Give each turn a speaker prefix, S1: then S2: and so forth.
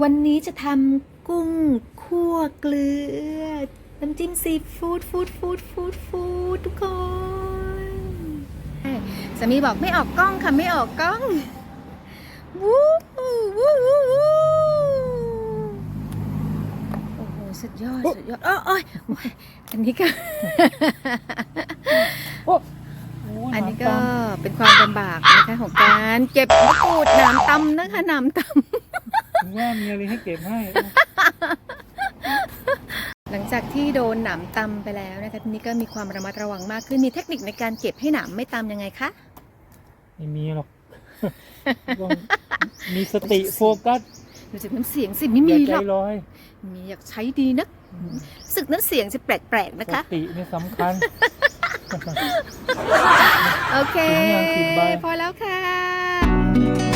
S1: วันนี้จะทำกุ้งคั่วเกลือ น้ำจิ้มซีฟู้ดฟู้ดฟู้ดฟู้ดฟู้ดทุกคนสามีบอกไม่ออกกล้องค่ะ ไม่ออกกล้อง วู้วู้วู้วู้โอ้โห สุดยอด สุดยอดอ้อโอ้ยอันนี้ก็ อันนี้ก็เป็นความลำบากนะคะของการเก็บมะกรูดหนามตำนะคะหนามตำ
S2: ว่ามีอะไรให้เก็บให้
S1: หลังจากที่โดนหนามตำไปแล้วนะคะทีนี้ก็มีความระมัดระวังมากขึ้นมีเทคนิคในการเก็บให้หนามไม่ตำยังไงคะ
S2: ไม่มีหรอกต้องมีสติโฟกัส
S1: ดูจากน้ำเสียงสิไม่
S2: อย่า
S1: มี
S2: ใจ
S1: หรอก
S2: ลอย
S1: มีอยากใช้ดีนะสึกน้ำเสียงจะแปลกๆนะ
S2: ส
S1: คะ
S2: ตินี่สำคัญ
S1: โอเค
S2: ถึงยังสิบใบ
S1: พอแล้วค่ะ